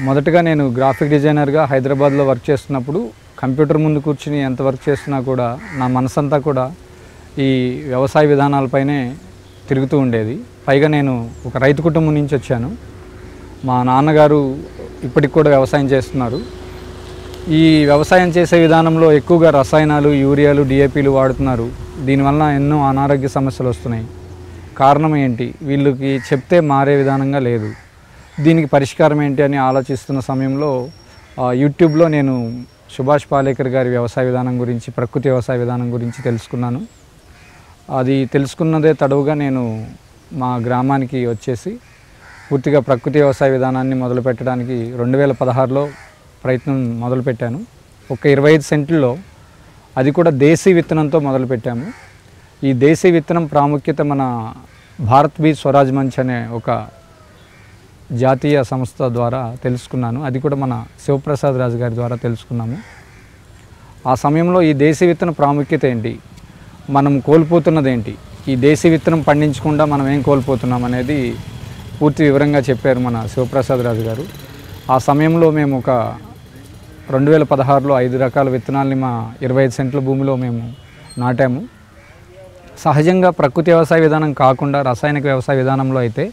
మొదటగా నేను గ్రాఫిక్ డిజైనర్గా హైదరాబాద్లో వర్క్ చేస్తున్నప్పుడు కంప్యూటర్ ముందు కూర్చుని ఎంత వర్క్ చేస్తున్నా కూడా నా మనసంతా కూడా ఈ వ్యవసాయ విధానాలపైనే తిరుగుతూ ఉండేది. పైగా నేను ఒక రైతు కుటుంబం నుంచి వచ్చాను. మా నాన్నగారు ఇప్పటికి కూడా వ్యవసాయం చేస్తున్నారు. ఈ వ్యవసాయం చేసే విధానంలో ఎక్కువగా రసాయనాలు యూరియాలు డిఏపీలు వాడుతున్నారు. దీనివల్ల ఎన్నో అనారోగ్య సమస్యలు వస్తున్నాయి. కారణం ఏంటి? వీళ్ళకి చెప్తే మారే విధానంగా లేదు. దీనికి పరిష్కారం ఏంటి అని ఆలోచిస్తున్న సమయంలో యూట్యూబ్లో నేను సుభాష్ పాలేకర్ గారి వ్యవసాయ విధానం గురించి ప్రకృతి వ్యవసాయ విధానం గురించి తెలుసుకున్నాను. అది తెలుసుకున్నదే తడవుగా నేను మా గ్రామానికి వచ్చేసి పూర్తిగా ప్రకృతి వ్యవసాయ విధానాన్ని మొదలుపెట్టడానికి రెండు వేల పదహారులో ప్రయత్నం మొదలుపెట్టాను ఒక ఇరవై ఐదు సెంట్లలో అది కూడా దేశీ విత్తనంతో మొదలుపెట్టాము ఈ దేశీ విత్తనం ప్రాముఖ్యత మన భారత్ బీ స్వరాజ్ మంచ్ అనే ఒక జాతీయ సంస్థ ద్వారా తెలుసుకున్నాను. అది కూడా మన శివప్రసాద్ రాజు గారి ద్వారా తెలుసుకున్నాము. ఆ సమయంలో ఈ దేశీ విత్తన ప్రాముఖ్యత ఏంటి? మనం కోల్పోతున్నది ఏంటి ఈ దేశీ విత్తనం పండించకుండా మనం ఏం కోల్పోతున్నాం అనేది పూర్తి వివరంగా చెప్పారు మన శివప్రసాద్ రాజు గారు. ఆ సమయంలో మేము ఒక రెండు వేల పదహారులో ఐదు రకాల విత్తనాల్ని మా ఇరవై ఐదు సెంట్ల భూమిలో మేము నాటాము. సహజంగా ప్రకృతి వ్యవసాయ విధానం కాకుండా రసాయనిక వ్యవసాయ విధానంలో అయితే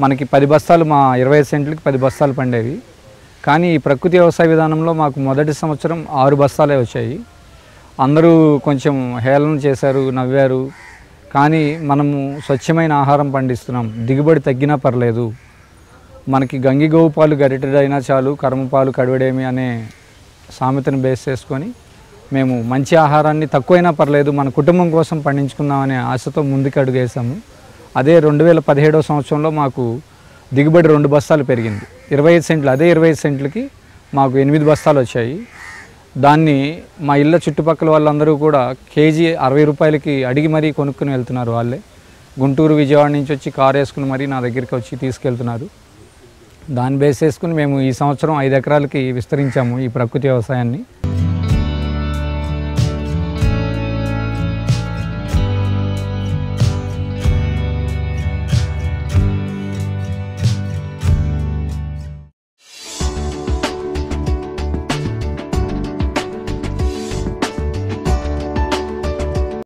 మనకి పది బస్తాలు మా ఇరవై ఐదు సెంట్లకి పది బస్తాలు పండేవి. కానీ ఈ ప్రకృతి వ్యవసాయ విధానంలో మాకు మొదటి సంవత్సరం ఆరు బస్తాలే వచ్చాయి. అందరూ కొంచెం హేళన చేశారు నవ్వారు. కానీ మనము స్వచ్ఛమైన ఆహారం పండిస్తున్నాం. దిగుబడి తగ్గినా పర్లేదు. మనకి గంగిగోవు పాలు గరిటెడైనా చాలు కర్మపాలు కడివడేమి అనే సామెతను బేస్ చేసుకొని మేము మంచి ఆహారాన్ని తక్కువైనా పర్లేదు మన కుటుంబం కోసం పండించుకుందామనే ఆశతో ముందుకు అడుగేసాము అదే రెండు వేల పదిహేడవ సంవత్సరంలో మాకు దిగుబడి రెండు బస్తాలు పెరిగింది. ఇరవై ఐదు సెంట్లు అదే ఇరవై ఐదు సెంట్లకి మాకు ఎనిమిది బస్తాలు వచ్చాయి. దాన్ని మా ఇళ్ళ చుట్టుపక్కల వాళ్ళందరూ కూడా కేజీ అరవై రూపాయలకి అడిగి మరీ కొనుక్కుని వెళ్తున్నారు వాళ్ళే. గుంటూరు విజయవాడ నుంచి వచ్చి కారు వేసుకుని మరీ నా దగ్గరికి వచ్చి తీసుకెళ్తున్నారు. దాన్ని బేస్ చేసుకుని మేము ఈ సంవత్సరం ఐదు ఎకరాలకి విస్తరించాము ఈ ప్రకృతి వ్యవసాయాన్ని.